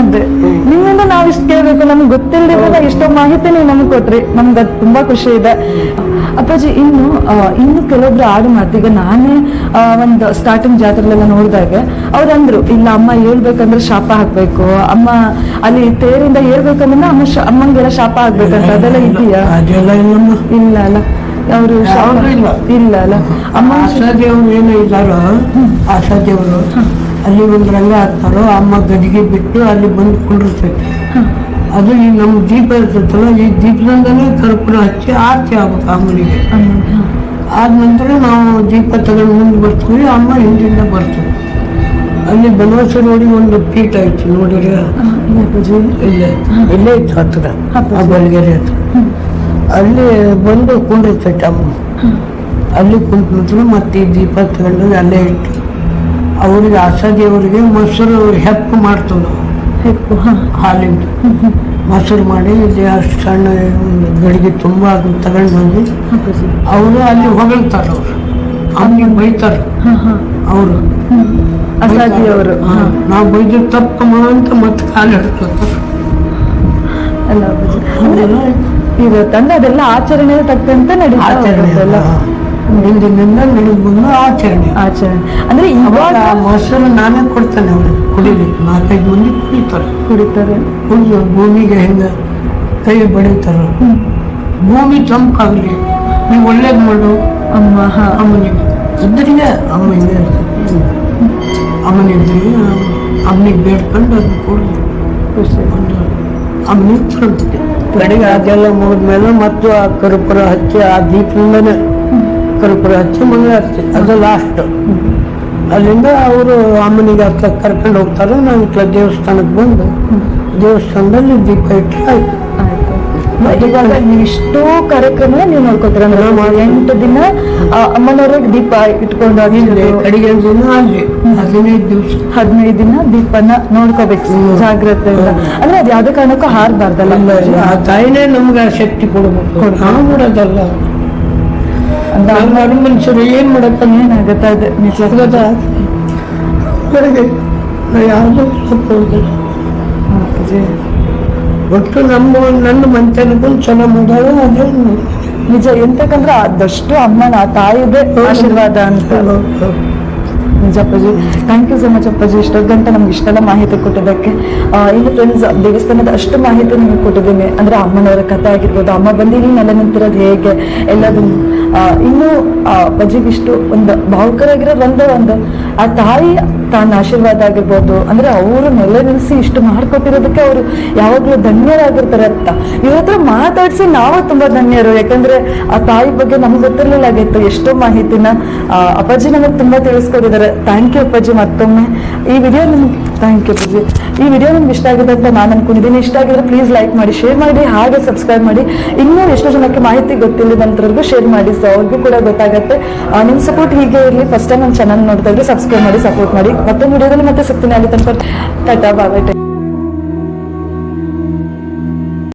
ಅಂದ್ರೆ ನಿಮ್ಮಿಂದ ನಾವ್ ಇಷ್ಟ ಕೇಳ್ಬೇಕು ನಮ್ಗೆ ಗೊತ್ತಿಲ್ಲದಿರೋದ ಎಷ್ಟೋ ಮಾಹಿತಿ ನೀವು ನಮ್ಗೆ ಕೊಟ್ರಿ. ನಮ್ಗೆ ಅದ್ ತುಂಬಾ ಖುಷಿ ಇದೆ. ಅಪ್ಪಾಜಿ ಇನ್ನು ಇನ್ನು ಕೆಲವೊಬ್ರು ಆಡು ಮಾತು. ಈಗ ನಾನೇ ಒಂದು ಸ್ಟಾರ್ಟಿಂಗ್ ಜಾತ್ರೆಲ್ಲ ನೋಡಿದಾಗ ಅವ್ರಂದ್ರು ಇಲ್ಲ ಅಮ್ಮ ಹೇಳ್ಬೇಕಂದ್ರೆ ಶಾಪ ಹಾಕ್ಬೇಕು. ಅಮ್ಮ ಅಲ್ಲಿ ತೇರಿಂದ ಹೇಳ್ಬೇಕಂದ್ರೆ ಅಮ್ಮ ಅಮ್ಮಂಗೆಲ್ಲ ಶಾಪ ಹಾಕ್ಬೇಕಂತ ಅದೆಲ್ಲ ಇದೆಯಾ? ಅದೆಲ್ಲ ಇಲ್ಲಮ್ಮ ಇಲ್ಲ ಅಲ್ಲ. ಅವರು ಇಲ್ಲ. ಇಲ್ಲ ಅಲ್ಲ. ಅಮ್ಮ ಆಶಾದೇವ್ರು ಏನು ಇದ್ದಾರೋ? ಆಶಾದೇವರು ಅಲ್ಲಿ ಒಂದು ರಂಗ ಹಾಕ್ತಾರೋ ಅಮ್ಮ ಗದಿಗೆ ಬಿಟ್ಟು ಅಲ್ಲಿ ಬಂದು ಕುಂಡಿರ್ತೈತೆ ಅದು ಈ ನಮ್ಮ ದೀಪ ಇರ್ತೈತಲ್ಲ ಈ ದೀಪದಿಂದನೇ ಕರ್ಪೂರ ಹಚ್ಚಿ ಆರತಿ ಆಗ್ಬೇಕು ಅಮ್ಮನಿಗೆ ಅಮ್ಮ, ಆದ ನಂತರ ನಾವು ದೀಪ ತಗೊಂಡು ಮುಂದೆ ಬರ್ತೀವಿ ಅಮ್ಮ ಹಿಂದಿಂದ ಬರ್ತೀವಿ ಅಲ್ಲಿ ಬನವಾಸ ನೋಡಿ ಒಂದು ಪೀಠ ಐತಿ ನೋಡಿರಿ ಇಲ್ಲ. ಇಲ್ಲೇ ಇತ್ತು ಹತ್ತಿರ ಬಲ್ಗೆರೆ ಹತ್ರ. ಅಲ್ಲಿ ಬಂದು ಕುಂಡಿರ್ತೈತೆ ಟಮ್ಮ ಅಲ್ಲಿ ಕುಂತ ಮತ್ತೆ ದೀಪ ತಗೊಂಡು ಅಲ್ಲೇ ಇಟ್ಟು ಅವರಿಗೆ ಆಸಾದಿಯವರಿಗೆ ಮೊಸರು ಹೆಪ್ಪು ಮಾಡ್ತೇವೆ ನಾವು. ಹೆಪ್ಪು ಹಾಲಿಂದು. ಮೊಸರು ಮಾಡಿ ಇಲ್ಲಿ ಅಷ್ಟು ಸಣ್ಣ ಗಡಿಗೆ ತುಂಬ ಅದನ್ನ ತಗೊಂಡು ಬಂದು ಅವರು ಅಲ್ಲಿ ಹೊಗಳ್ತಾರೆ ಅವರು. ಅಮ್ಮಿಗೆ ಬೈತಾರೆ. ಹ. ಹ. ಅವರು ನಾವು ಬೈದು ತಪ್ಪು ಅಂತ ಮತ್ತೆ ಕಾಲು ಹಿಡ್ಕೊತಾರೆ ಅಲ್ಲ ಅಪ್ಪಾಜಿ ಅದೆಲ್ಲ ಆಚರಣೆ ತಕ್ಕಂತೆ ನಡೀತಾ ಆಚರಣೆ ಹೋಗುತ್ತಲ್ಲ ಹಿಂದಿನಿಂದ ನಡೆದು ಬಂದು ಆಚರಣೆ. ಆಚರಣೆ. ಅಂದ್ರೆ ಇವಾಗ ಮೊಸರು ನಾನೇ ಕೊಡ್ತೇನೆ ಅವ್ರಿಗೆ. ಕುಡಿಲಿಕ್ಕೆ. ನಾಲ್ಕೈದು ಮಂದಿ ಕುಡಿತಾರೆ. ಕುಡಿತಾರೆ. ಕುಡಿದು ಭೂಮಿಗೆ ಹೆಂಗ ಕೈ ಬಡಿತಾರ. ಭೂಮಿ ತಂಪಾಗಲಿ ನೀವು ಒಳ್ಳೇದು ಮಾಡು. ಅಮ್ಮ ಹ. ಅಮ್ಮನಿಗೆ. ಇದ್ರಿಗೆ ಅಮ್ಮ ಹಿಂಗೆ ಇರ್ತೈತಿ. ಅಮ್ಮನಿದ್ರಿಗೆ ಅಮ್ಮನಿಗೆ ಬೇಡ್ಕೊಂಡು ಅದನ್ನ ಕೊಡಿ ಖುಷಿ ಒಂದು ಅಮ್ಮನಿಗೆ ತಗೊಂಡಿದ್ದೆ ಕಡೆಗೆ ಅದೆಲ್ಲ ಮುಗಿದ್ಮೇಲೆ ಮತ್ತು ಆ ಕರ್ಪೂರ ಹಚ್ಚಿ ಆ ದೀಪದಿಂದನೇ ಕರ್ಪೂರ ಹಚ್ಚಿ ಮಂಗಳಾರತಿ ಅದು ಲಾಸ್ಟ್ ಅಲ್ಲಿಂದ ಅವರು ಅಮ್ಮನಿಗೆ ಹತ್ರ ಕರ್ಕೊಂಡು ಹೋಗ್ತಾರೆ ನಾವು ಇಟ್ಲ ದೇವಸ್ಥಾನಕ್ಕೆ ಬಂದು ದೇವಸ್ಥಾನದಲ್ಲಿ ದೀಪ ಇಟ್ಟರೆ ಆಯ್ತು ಆಯ್ತು ಇವಾಗ ನೀವು ಇಷ್ಟೋ ಕಾರ್ಯಕ್ರಮ ನೀವು ನೋಡ್ಕೊತೀರ. ಎಂಟು ದಿನ ಆ, ಅಮ್ಮನವ್ರಿಗೆ ದೀಪ ಇಟ್ಕೊಂಡು ಅಡಿಗೆ ಹದಿನೈದು ದಿವಸ. ಹದಿನೈದು ದಿನ ದೀಪನ ನೋಡ್ಕೋಬೇಕು ಜಾಗ್ರತೆ ಅಂದ್ರೆ ಅದು ಯಾವ್ದೇ ಕಾರಣಕ್ಕೂ ಹಾರ್ಬಾರ್ದಲ್ಲ. ಆ ತಾಯಿನೇ ನಮ್ಗೆ ಆ ಶಕ್ತಿ ಕೊಡ್ಬೇಕು. ನಾವು ಬಿಡೋದಲ್ಲ ಅಂದ್ರೆ ನಮ್ಮ ಮನೆ ಮನುಷ್ಯರು ಏನ್ ಮಾಡಕ್ಕ ಏನಾಗುತ್ತೆ ಅದು? ನಿಜ ಯಾವುದೂ. ಒಟ್ಟು ನಮ್ಮ ನನ್ನ ಮಂತನಕ್ಕೂ ಚೆನ್ನಾಗಿ ಮಾಡೋದು ಅದೇ ನಿಜ ಎಂತಕ್ಕಂದ್ರೆ ಅದಷ್ಟು ಅಮ್ಮನ ಆ ತಾಯಿದೆ ಆಶೀರ್ವಾದ ಅಂತ. ನಿಜ ಅಪ್ಪಾಜಿ ಥ್ಯಾಂಕ್ ಯು ಸೊ ಮಚ್ ಅಪ್ಪಾಜಿ. ಇಷ್ಟೊತ್ತು ಗಂಟೆ ನಮ್ಗೆ ಇಷ್ಟೆಲ್ಲ ಮಾಹಿತಿ ಕೊಟ್ಟಿದ್ದಕ್ಕೆ. ಇನ್ನು ಫ್ರೆಂಡ್ಸ್ ದೇವಸ್ಥಾನದ ಅಷ್ಟು ಮಾಹಿತಿ ನಿಮಗೆ ಕೊಟ್ಟಿದ್ದೀನಿ. ಅಂದ್ರೆ ಅಮ್ಮನವರ ಕಥೆ ಆಗಿರ್ಬೋದು ಅಮ್ಮ ಬಂದು ಇಲ್ಲಿ ನೆಲೆ ನಿಂತಿರೋದು ಹೇಗೆ ಎಲ್ಲದನ್ನು. ಇನ್ನೂ ಇನ್ನು ಆ, ಅಪ್ಪಾಜಿಗೆ ಇಷ್ಟು ಒಂದು ಭಾವುಕರಾಗಿರೋದು ಒಂದೇ ಒಂದು ಆ ತಾಯಿ ತನ್ನ ಆಶೀರ್ವಾದ ಆಗಿರ್ಬೋದು, ಅಂದ್ರೆ ಅವರು ನೆಲೆ ನಿಲ್ಲಿಸಿ ಇಷ್ಟು ಮಾಡ್ಕೊಟ್ಟಿರೋದಕ್ಕೆ ಅವರು ಯಾವಾಗಲೂ ಧನ್ಯರಾಗಿರ್ತಾರೆ ಅಂತ. ಇವ್ರ ಹತ್ರ ಮಾತಾಡ್ಸಿ ನಾವು ತುಂಬಾ ಧನ್ಯರು. ಯಾಕಂದ್ರೆ ಆ ತಾಯಿ ಬಗ್ಗೆ ನಮ್ಗೆ ಗೊತ್ತಿರ್ಲಿಲ್ಲ ಆಗಿತ್ತು ಎಷ್ಟೋ ಮಾಹಿತಿನ ಅಪ್ಪಾಜಿ ನಮಗೆ ತುಂಬಾ ತಿಳಿಸ್ಕೊಟ್ಟಿದ್ದಾರೆ. ಥ್ಯಾಂಕ್ ಯು ಅಪ್ಪಾಜಿ ಮತ್ತೊಮ್ಮೆ. ಈ ವಿಡಿಯೋ ನಿಮ್ಗೆ ಥ್ಯಾಂಕ್ ಯು ಪ್ರಜಿ ಈ ವಿಡಿಯೋ ನಿಮ್ಗೆ ಇಷ್ಟ ಆಗಿದೆ ಅಂತ ನಾನು ಅನ್ಕೊಂಡಿದ್ದೀನಿ. ಇಷ್ಟ ಆಗಿದ್ರೆ ಪ್ಲೀಸ್ ಲೈಕ್ ಮಾಡಿ ಶೇರ್ ಮಾಡಿ, ಹಾಗೆ ಸಬ್ಸ್ಕ್ರೈಬ್ ಮಾಡಿ. ಇನ್ನೂ ಎಷ್ಟೋ ಜನಕ್ಕೆ ಮಾಹಿತಿ ಗೊತ್ತಿಲ್ಲದಂತವ್ರಿಗೂ ಶೇರ್ ಮಾಡಿ. ಸೊ ಅವ್ರಿಗೂ ಕೂಡ ಗೊತ್ತಾಗುತ್ತೆ. ನಿಮ್ಮ ನಿಮ್ ಸಪೋರ್ಟ್ ಹೀಗೆ ಇರಲಿ. ಫಸ್ಟ್ ಟೈಮ್ ನಾನು ಚಾನಲ್ ನೋಡ್ತಾ ಇದ್ರೆ ಸಬ್ಸ್ಕ್ರೈಬ್ ಮಾಡಿ ಸಪೋರ್ಟ್ ಮಾಡಿ. ಮತ್ತೆ ವಿಡಿಯೋದಲ್ಲಿ ಮತ್ತೆ ಸಿಗ್ತೀನಿ. ಅಲ್ಲಿ ತನಕ. ಟಾಟಾ ಬಾಬಾ